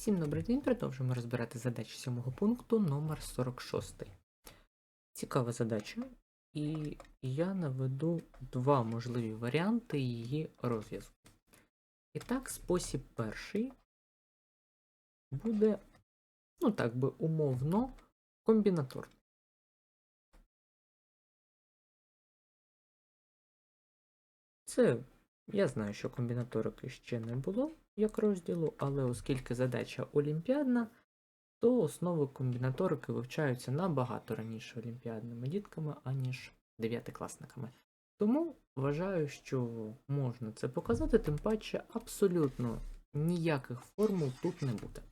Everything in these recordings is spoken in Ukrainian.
Всім добрий день, продовжуємо розбирати задачі сьомого пункту номер 46. Цікава задача, і я наведу два можливі варіанти її розв'язку. І так, спосіб перший буде, ну так би умовно, комбінаторний. Це я знаю, що комбінаторики ще не було як розділу, але оскільки задача олімпіадна, то основи комбінаторики вивчаються набагато раніше олімпіадними дітками, аніж дев'ятикласниками. Тому вважаю, що можна це показати, тим паче абсолютно ніяких формул тут не буде.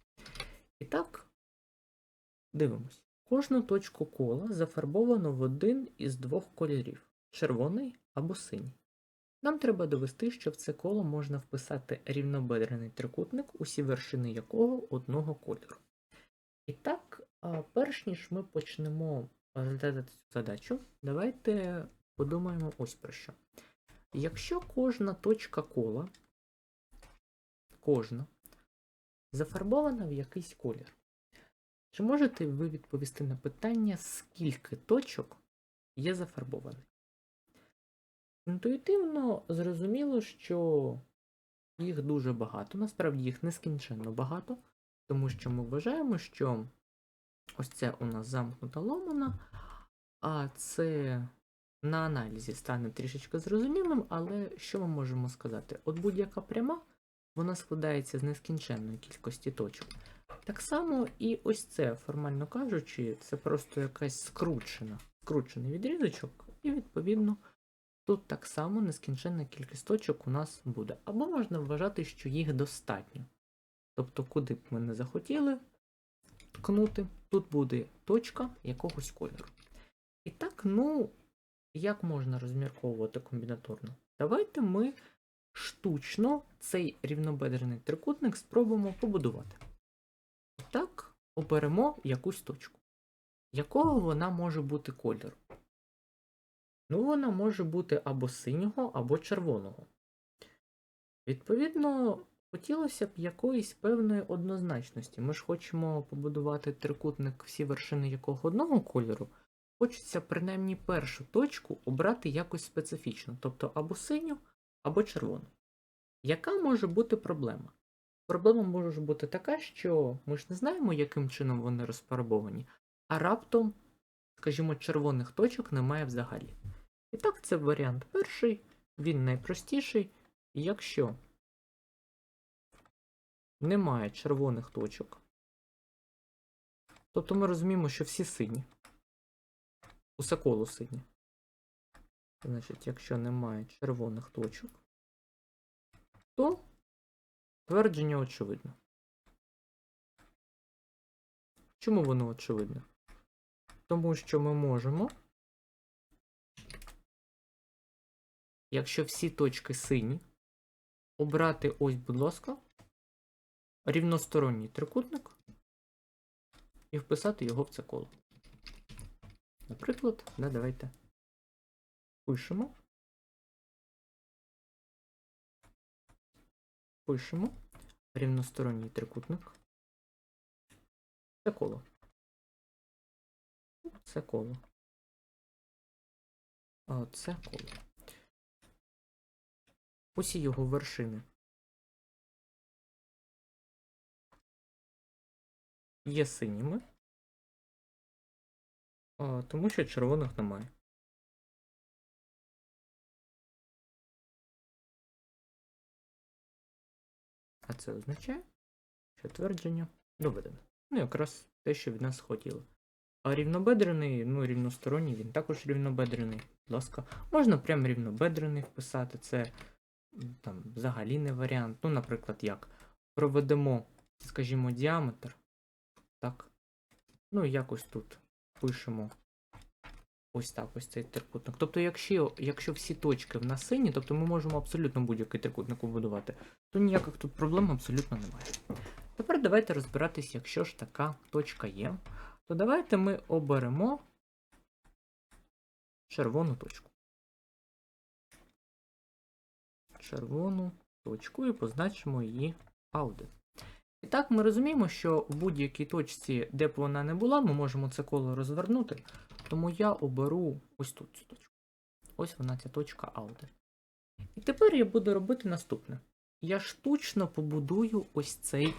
І так, дивимось. Кожну точку кола зафарбовано в один із двох кольорів червоний або синій. Нам треба довести, що в це коло можна вписати рівнобедрений трикутник, усі вершини якого одного кольору. І так, перш ніж ми почнемо розглядати цю задачу, давайте подумаємо ось про що. Якщо кожна точка кола, кожна, зафарбована в якийсь колір, чи можете ви відповісти на питання, скільки точок є зафарбованих? Інтуїтивно зрозуміло, що їх дуже багато, насправді їх нескінченно багато, тому що ми вважаємо, що ось це у нас замкнута ломана, а це на аналізі стане трішечки зрозумілим, але що ми можемо сказати? От будь-яка пряма, вона складається з нескінченної кількості точок. Так само і ось це, формально кажучи, це просто якась скручена, скручений відрізочок, і відповідно. Тут так само нескінченна кількість точок у нас буде. Або можна вважати, що їх достатньо. Тобто, куди б ми не захотіли ткнути, тут буде точка якогось кольору. І так, ну, як можна розмірковувати комбінаторно? Давайте ми штучно цей рівнобедрений трикутник спробуємо побудувати. Так, оберемо якусь точку. Якого вона може бути кольору? Ну, вона може бути або синього, або червоного. Відповідно, хотілося б якоїсь певної однозначності. Ми ж хочемо побудувати трикутник, всі вершини якого одного кольору. Хочеться принаймні першу точку обрати якось специфічно, тобто або синю, або червону. Яка може бути проблема? Проблема може бути така, що ми ж не знаємо, яким чином вони розфарбовані, а раптом, скажімо, червоних точок немає взагалі. І так, це варіант перший, він найпростіший. Якщо немає червоних точок, тобто ми розуміємо, що всі сині. Усе коло сині. Значить, якщо немає червоних точок, то твердження очевидне. Чому воно очевидне? Тому що ми можемо якщо всі точки сині, обрати ось, будь ласка, рівносторонній трикутник і вписати його в це коло. Наприклад, да, давайте пишемо. Пишемо рівносторонній трикутник. Це коло. Це коло. Це коло усі його вершини. Є синіми, тому що червоних немає. А це означає, що твердження доведено. Ну, якраз те, що від нас хотіло. А рівнобедрений, ну, рівносторонній, він також рівнобедрений. Будь ласка, можна прям рівнобедрений вписати. Це там взагалі не варіант. Ну, наприклад, як проведемо, скажімо, діаметр. Так. Ну, якось тут пишемо ось так, ось цей трикутник. Тобто, якщо якщо всі точки в нас сині, тобто ми можемо абсолютно будь-який трикутник побудувати, то ніяких тут проблем абсолютно немає. Тепер давайте розбиратись, якщо ж така точка є, то давайте ми оберемо червону точку червону точку і позначимо її А1. І так ми розуміємо, що в будь-якій точці, де б вона не була, ми можемо це коло розвернути. Тому я оберу ось тут цю точку. Ось вона ця точка А1. І тепер я буду робити наступне. Я штучно побудую ось цей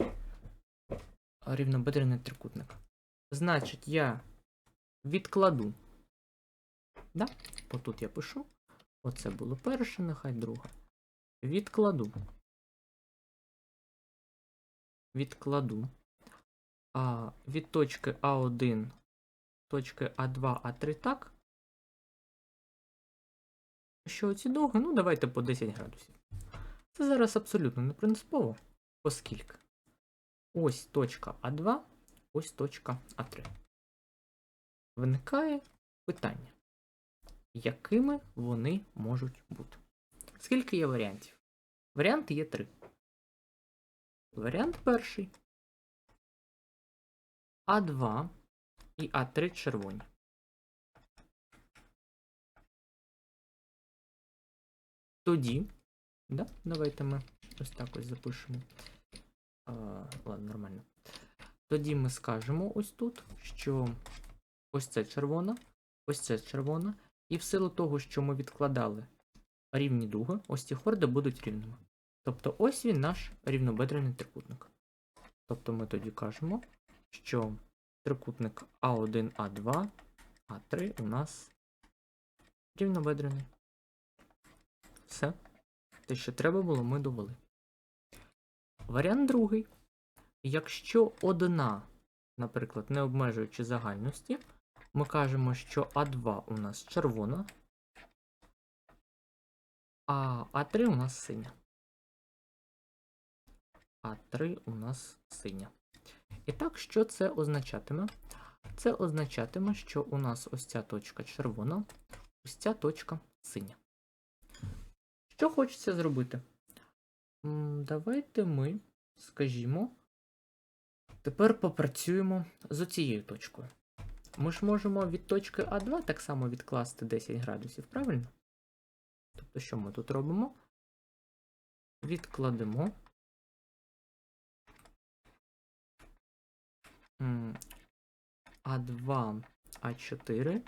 рівнобедрений трикутник. Значить, я відкладу. Да? Отут я пишу. Оце було перше, нехай друге. Відкладу. Відкладу. А, від точки А1 точки А2, А3 так. Що оці довги? Ну, давайте по 10 градусів. Це зараз абсолютно не принципово, оскільки ось точка А2, ось точка А3. Виникає питання, якими вони можуть бути? Скільки є варіантів? Варіанти є три. Варіант перший. А2 і А3 червоні. Тоді, да, давайте ми ось так ось запишемо. А, ладно, нормально. Тоді ми скажемо ось тут, що ось це червона, ось це червона, і в силу того, що ми відкладали рівні дуги, ось ці хорди будуть рівними. Тобто ось він наш рівнобедрений трикутник. Тобто ми тоді кажемо, що трикутник А1, А2, А3 у нас рівнобедрений. Все. Те, що треба було, ми довели. Варіант другий. Якщо одна, наприклад, не обмежуючи загальності, ми кажемо, що А2 у нас червона, а А3 у нас синя. А3 у нас синя. І так, що це означатиме? Це означатиме, що у нас ось ця точка червона, ось ця точка синя. Що хочеться зробити? Давайте ми, скажімо, тепер попрацюємо з оцією точкою. Ми ж можемо від точки А2 так само відкласти 10 градусів, правильно? Тобто, що ми тут робимо? Відкладемо. А2, А4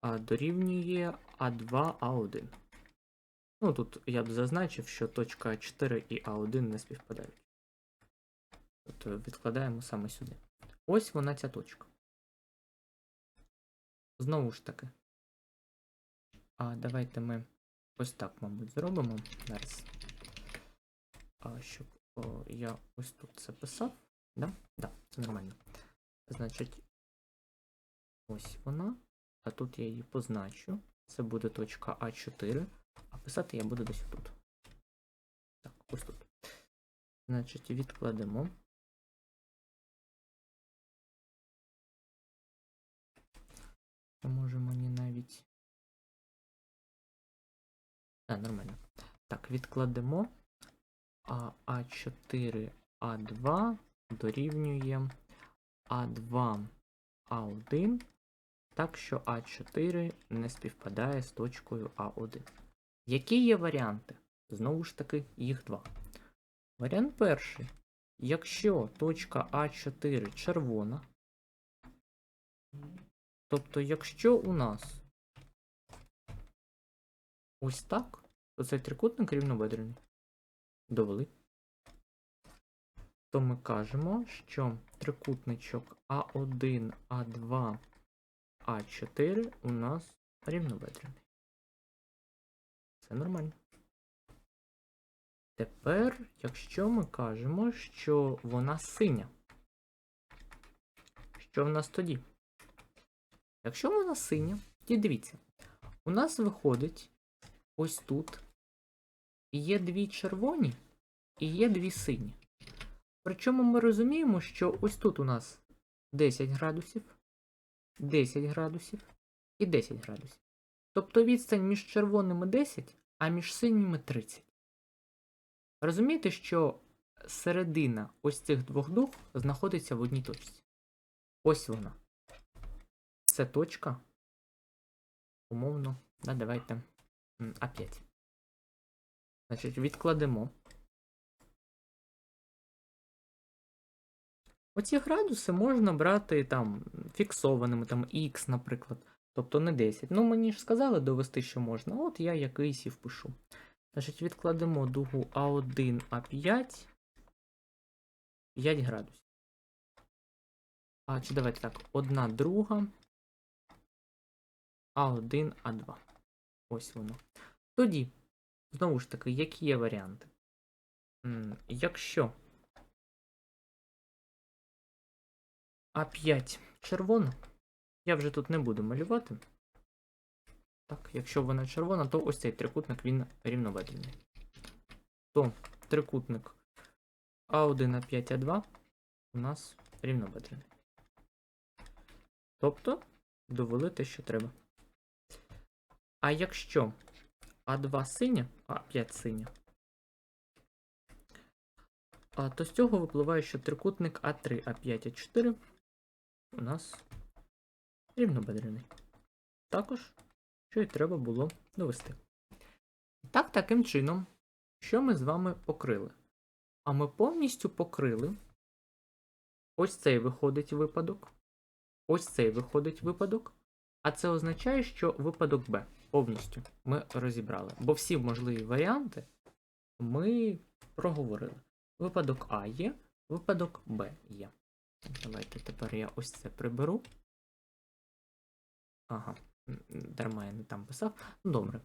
а дорівнює А2, А1. Ну, тут я б зазначив, що точка А4 і А1 не співпадають. Тобто відкладаємо саме сюди. Ось вона ця точка. Знову ж таки. А давайте ми ось так, мабуть, зробимо. Зараз. А, щоб о, я ось тут це писав. Да? Да, це нормально. Значить, ось вона. А тут я її позначу. Це буде точка А4. А писати я буду десь тут. Так, ось тут. Значить, відкладемо. Може мені навіть. Так, нормально. Так, відкладемо. А А4, А2 дорівнює А2, А1. Так що А4 не співпадає з точкою А1. Які є варіанти? Знову ж таки, їх два. Варіант перший. Якщо точка А4 червона, тобто, якщо у нас ось так, то цей трикутник рівнобедрений. Довели. То ми кажемо, що трикутничок А1, А2, А4 у нас рівнобедрений. Це нормально. Тепер, якщо ми кажемо, що вона синя, що в нас тоді? Якщо вона синя, то дивіться, у нас виходить ось тут є дві червоні і є дві сині. Причому ми розуміємо, що ось тут у нас 10 градусів, 10 градусів і 10 градусів. Тобто відстань між червоними 10, а між синіми 30. Розумієте, що середина ось цих двох дуг знаходиться в одній точці. Ось вона. Це точка. Умовно. Да, давайте. А5. Значить, відкладемо. Оці градуси можна брати там фіксованими, там X, наприклад. Тобто не 10. Ну, мені ж сказали довести, що можна. От я якийсь і впишу. Значить, відкладемо дугу А1, А5. 5 градусів. А, чи давайте так, одна друга. А1, А2. Ось воно. Тоді, знову ж таки, які є варіанти? Якщо А5 червона, я вже тут не буду малювати. Так, якщо вона червона, то ось цей трикутник він рівноведений. То трикутник А1, А5, А2 у нас рівноведений. Тобто довели те, що треба. А якщо А2 синя, А5 синя, то з цього випливає, що трикутник А3, А5, А4 у нас рівнобедрений. Також, що і треба було довести. Так, таким чином, що ми з вами покрили? А ми повністю покрили ось цей виходить випадок, ось цей виходить випадок, а це означає, що випадок Б повністю ми розібрали. Бо всі можливі варіанти ми проговорили. Випадок А є, випадок Б є. Давайте тепер я ось це приберу. Ага, дарма я не там писав. Ну, добре.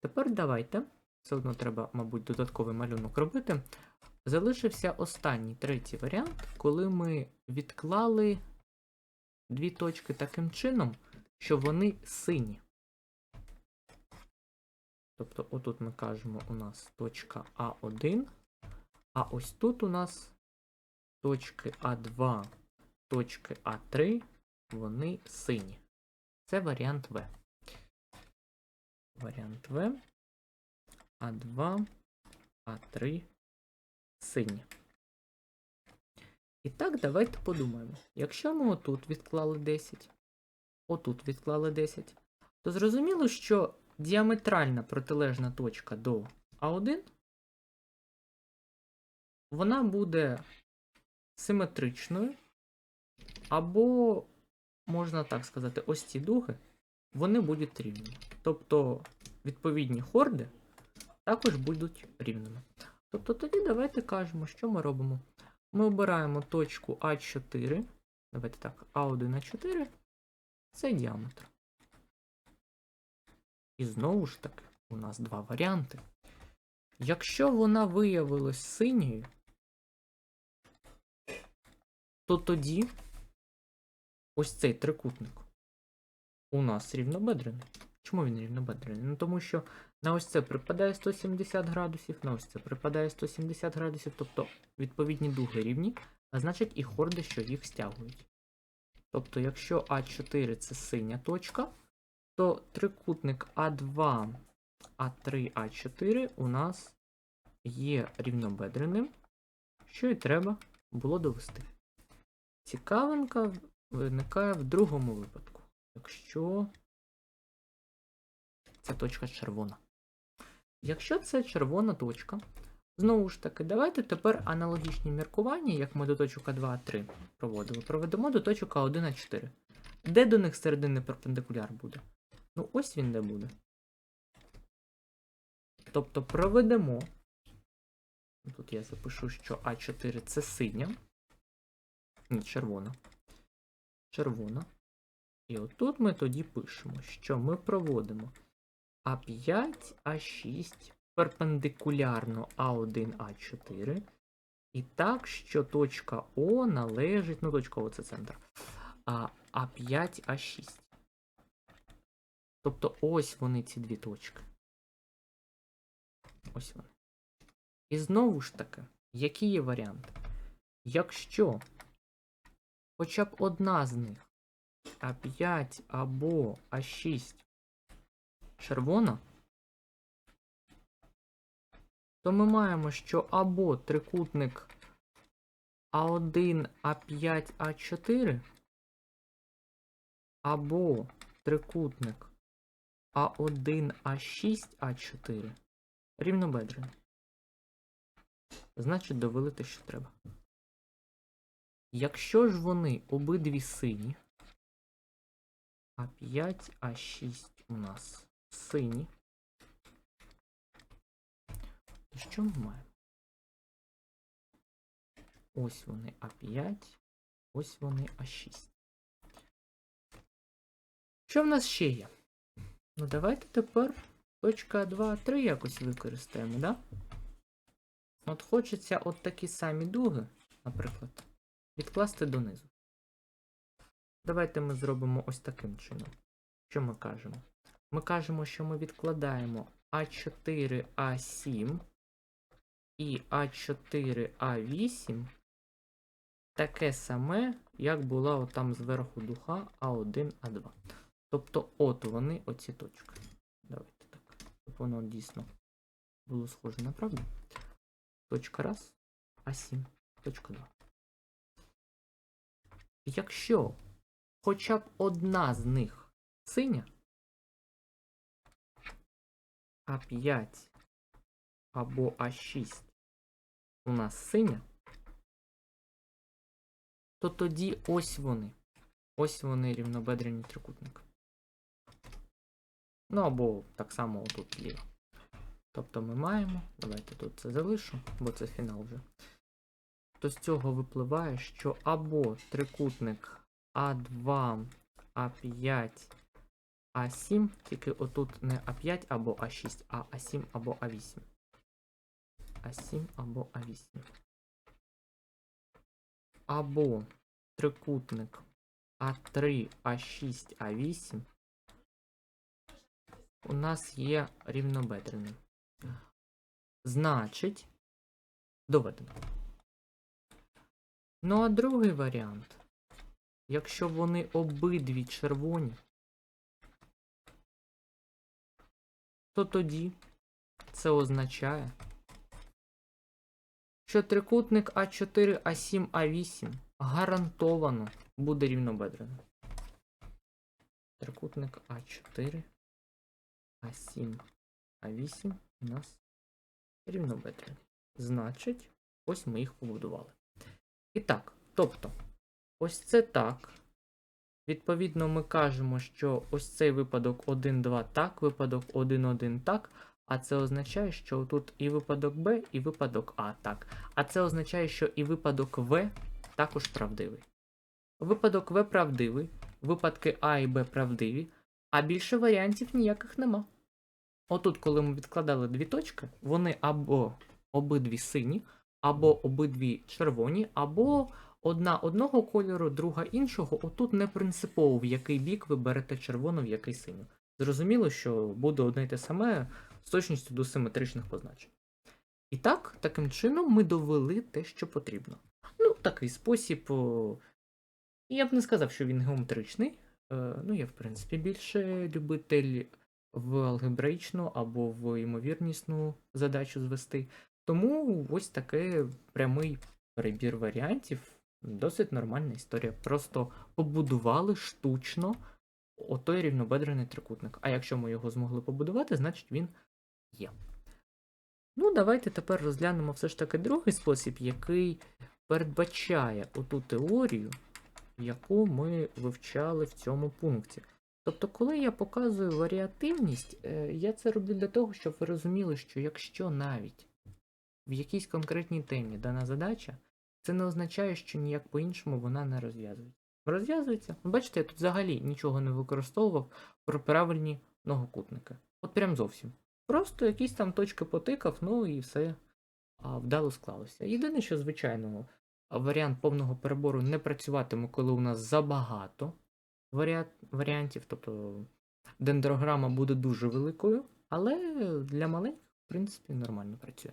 Тепер давайте. Все одно треба, мабуть, додатковий малюнок робити. Залишився останній третій варіант, коли ми відклали дві точки таким чином, що вони сині. Тобто, отут ми кажемо, у нас точка А1, а ось тут у нас точки А2, точки А3, вони сині. Це варіант В. Варіант В. А2, А3, сині. І так, давайте подумаємо. Якщо ми отут відклали 10, отут відклали 10, то зрозуміло, що діаметральна протилежна точка до А1 вона буде симетричною, або, можна так сказати, ось ці дуги, вони будуть рівними. Тобто відповідні хорди також будуть рівними. Тобто тоді давайте кажемо, що ми робимо. Ми обираємо точку А4. Давайте так, А1 А4 це діаметр. І знову ж таки, у нас два варіанти. Якщо вона виявилась синьою, то тоді ось цей трикутник у нас рівнобедрений. Чому він рівнобедрений? Ну тому що на ось це припадає 170 градусів, на ось це припадає 170 градусів, тобто відповідні дуги рівні, а значить і хорди, що їх стягують. Тобто, якщо А4 це синя точка, то трикутник А2, А3, А4 у нас є рівнобедреним, що і треба було довести. Цікавинка виникає в другому випадку, якщо ця точка червона. Якщо це червона точка, знову ж таки, давайте тепер аналогічні міркування, як ми до точок А2, А3 проводили, проведемо до точок А1, А4. Де до них середини перпендикуляр буде? Ну, ось він де буде. Тобто проведемо. Тут я запишу, що А4 це синя. Ні, червона. Червона. І отут ми тоді пишемо, що ми проводимо А5, А6 перпендикулярно А1, А4. І так, що точка О належить. Ну, точка О це центр. А А5, А6. Тобто ось вони ці дві точки. Ось вони. І знову ж таки, які є варіанти? Якщо хоча б одна з них А5 або А6 червона, то ми маємо, що або трикутник А1, А5, А4, або трикутник А1, А6, А4 рівнобедрений. Значить, довели те, що треба. Якщо ж вони обидві сині, А5, А6 у нас сині, то що ми маємо? Ось вони А5, ось вони А6. Що в нас ще є? Ну давайте тепер точка 2, 3 якось використаємо, да? От хочеться от такі самі дуги, наприклад, відкласти донизу. Давайте ми зробимо ось таким чином. Що ми кажемо? Ми кажемо, що ми відкладаємо А4, А7 і А4, А8 таке саме, як була отам зверху духа А1, А2. Тобто от вони, оці точки. Давайте так. Щоб воно дійсно було схоже на правду. Точка раз, А7, точка 2. Якщо хоча б одна з них синя, А5 або А6 у нас синя, то тоді ось вони. Ось вони рівнобедрені трикутники. Ну або так само отут ліво. Тобто ми маємо, давайте тут це залишу, бо це фінал вже. То з цього випливає, що або трикутник А2, А5, А7, тільки отут не А5 або А6, а А7 або А8. А7 або А8. Або трикутник А3, А6, А8 у нас є рівнобедреним. Значить, доведено. Ну а другий варіант. Якщо вони обидві червоні, то тоді це означає, що трикутник А4, А7, А8 гарантовано буде рівнобедреним. Трикутник А4, А7, А8 у нас рівнобедрений. Значить, ось ми їх побудували. І так, тобто, ось це так. Відповідно, ми кажемо, що ось цей випадок 1-2 так, випадок 1-1 так. А це означає, що тут і випадок Б, і випадок А так. А це означає, що і випадок В також правдивий. Випадок В правдивий, випадки А і Б правдиві, а більше варіантів ніяких нема. Отут, коли ми відкладали дві точки, вони або обидві сині, або обидві червоні, або одна одного кольору, друга іншого. Отут не принципово, в який бік ви берете червону, в який синю. Зрозуміло, що буде одне й те саме з точністю до симетричних позначень. І так, таким чином ми довели те, що потрібно. Ну, такий спосіб. Я б не сказав, що він геометричний. Е, Ну, я, в принципі, більше любитель в алгебраїчну або в ймовірнісну задачу звести. Тому ось такий прямий перебір варіантів. Досить нормальна історія. Просто побудували штучно отой рівнобедрений трикутник. А якщо ми його змогли побудувати, значить він є. Ну, давайте тепер розглянемо все ж таки другий спосіб, який передбачає оту теорію, яку ми вивчали в цьому пункті. Тобто, коли я показую варіативність, е, я це роблю для того, щоб ви розуміли, що якщо навіть в якійсь конкретній темі дана задача, це не означає, що ніяк по-іншому вона не розв'язується. Розв'язується. Ну, Бачите, я тут взагалі нічого не використовував про правильні многокутники. От прям зовсім. Просто якісь там точки потикав, ну і все а, вдало склалося. Єдине, що, звичайно, варіант повного перебору не працюватиме, коли у нас забагато варіа- варіантів, тобто дендрограма буде дуже великою, але для маленьких, в принципі, нормально працює.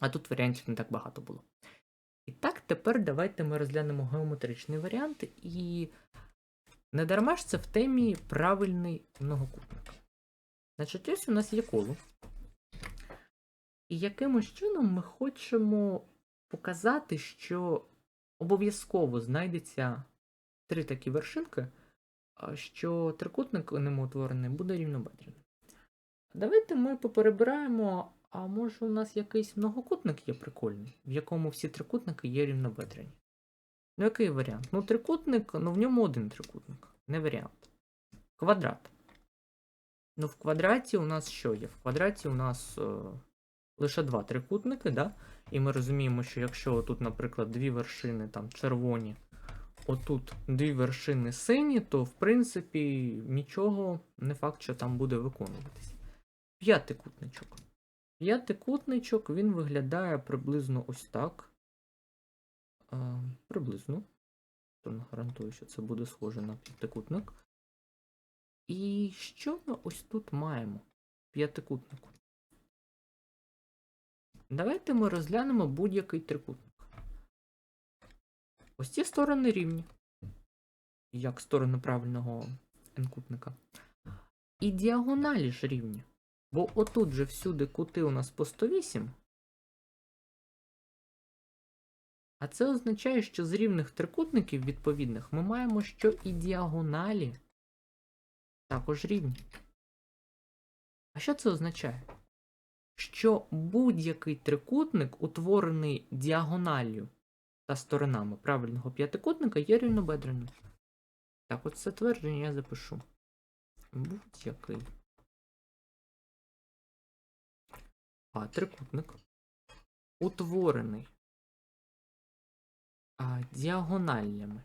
А тут варіантів не так багато було. І так, тепер давайте ми розглянемо геометричний варіант, і не дарма ж це в темі правильний многокутник. Значить, ось у нас є коло. І якимось чином ми хочемо показати, що обов'язково знайдеться три такі вершинки, що трикутник немотворений буде рівнобедрений. Давайте ми поперебираємо, а може у нас якийсь многокутник є прикольний, в якому всі трикутники є рівнобедрені. Ну, який варіант? Ну, трикутник, ну в ньому один трикутник, не варіант. Квадрат. Ну, в квадраті у нас що є? В квадраті у нас е, лише два трикутники, да? І ми розуміємо, що якщо тут, наприклад, дві вершини там червоні, отут дві вершини сині, то в принципі нічого не факт, що там буде виконуватись. П'ятикутничок. П'ятикутничок він виглядає приблизно ось так. Е, приблизно. То не гарантую, що це буде схоже на п'ятикутник. І що ми ось тут маємо? П'ятикутнику. Давайте ми розглянемо будь-який трикутник. Ось ці сторони рівні. Як сторони правильного n-кутника. І діагоналі ж рівні. Бо отут же всюди кути у нас по 108. А це означає, що з рівних трикутників відповідних ми маємо, що і діагоналі також рівні. А що це означає? Що будь-який трикутник, утворений діагоналлю та сторонами правильного п'ятикутника, є рівнобедреним. Так, от це твердження я запишу. Будь-який. А трикутник, утворений а, діагоналями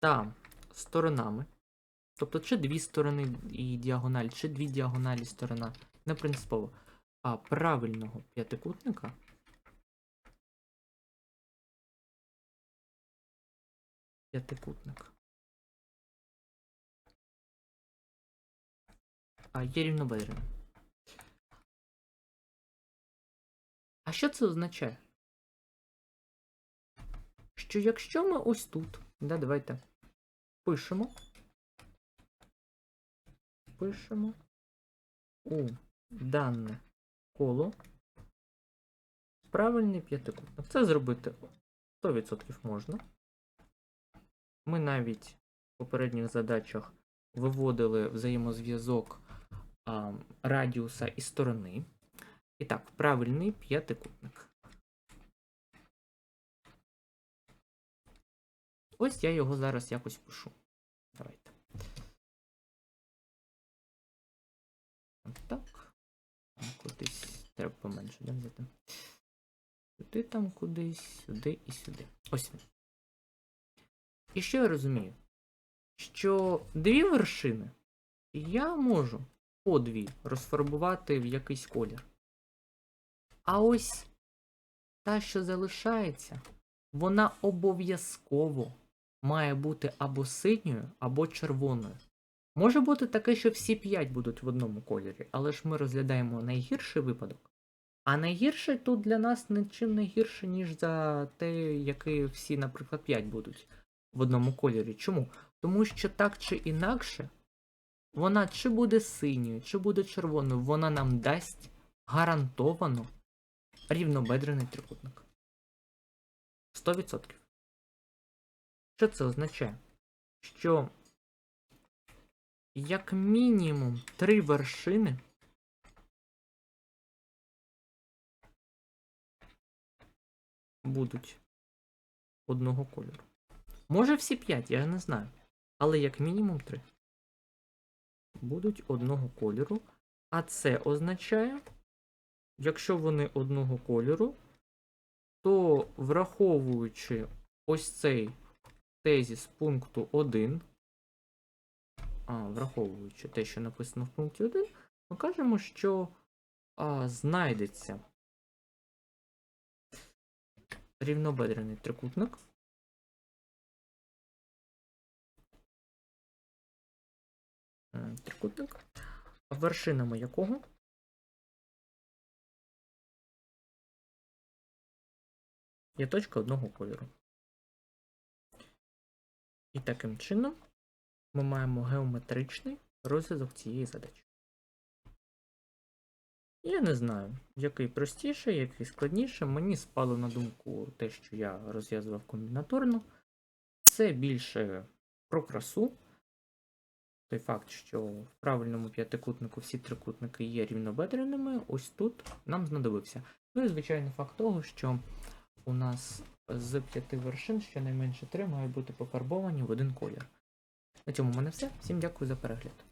та сторонами. Тобто, чи дві сторони і діагональ, чи дві діагоналі сторона. Не принципово. А правильного п'ятикутника. П'ятикутник. А є рівнобедреним. А що це означає? Що якщо ми ось тут, да, давайте пишемо, пишемо у дане коло правильний п'ятикутник. Це зробити 100% можна. Ми навіть в попередніх задачах виводили взаємозв'язок радіуса і сторони. І так, правильний п'ятикутник. Ось я його зараз якось пишу. Давайте. Так. Кудись треба поменше, да, взяти. Сюди там кудись, сюди і сюди. Ось він. І що я розумію? Що дві вершини я можу по дві розфарбувати в якийсь колір. А ось та, що залишається, вона обов'язково має бути або синьою, або червоною. Може бути таке, що всі п'ять будуть в одному кольорі, але ж ми розглядаємо найгірший випадок. А найгірший тут для нас нічим не гірше, ніж за те, який всі, наприклад, 5 будуть в одному кольорі. Чому? Тому що так чи інакше, вона чи буде синьою, чи буде червоною, вона нам дасть гарантовано рівнобедрений трикутник. 100%. Що це означає? Що як мінімум три вершини будуть одного кольору. Може всі 5, я не знаю. Але як мінімум 3 будуть одного кольору. А це означає, якщо вони одного кольору, то враховуючи ось цей тезіс пункту 1, враховуючи те, що написано в пункті 1, ми кажемо, що а, знайдеться рівнобедрений трикутник. М, Трикутник, вершинами якого є точка одного кольору. І таким чином ми маємо геометричний розв'язок цієї задачі. Я не знаю, який простіше, який складніше. Мені спало на думку те, що я розв'язував комбінаторно. Це більше про красу. Той факт, що в правильному п'ятикутнику всі трикутники є рівнобедреними, ось тут нам знадобився. Ну і звичайно факт того, що у нас з п'яти вершин щонайменше три мають бути пофарбовані в один колір. На цьому в мене все. Всім дякую за перегляд.